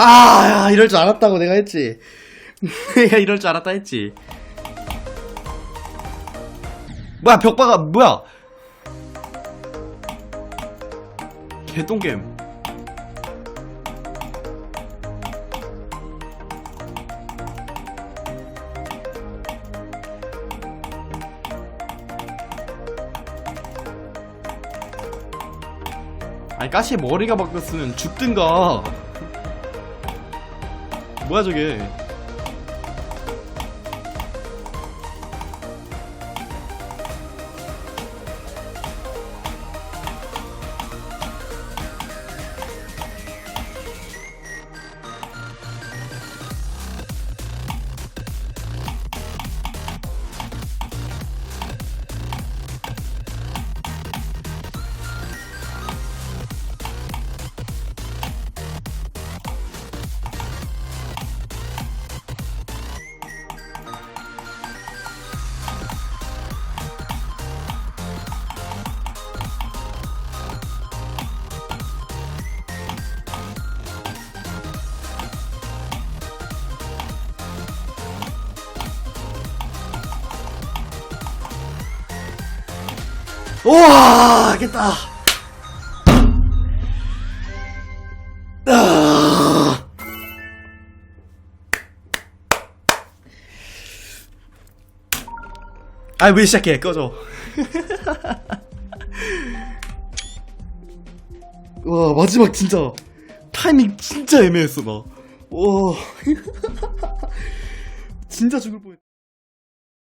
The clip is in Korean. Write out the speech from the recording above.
아, 야, 이럴 줄 알았다고 내가 했지. 내가 이럴 줄 알았다 했지. 뭐야, 벽바가, 뭐야? 개똥겜. 아니, 가시에 머리가 바뀌었으면 죽든가. 뭐야, 저게. 우와, 겠다. 아. 아, 왜 시작해? 꺼져. 와, 마지막 진짜 타이밍 진짜 애매했어 나. 와, 진짜 죽을 뻔했.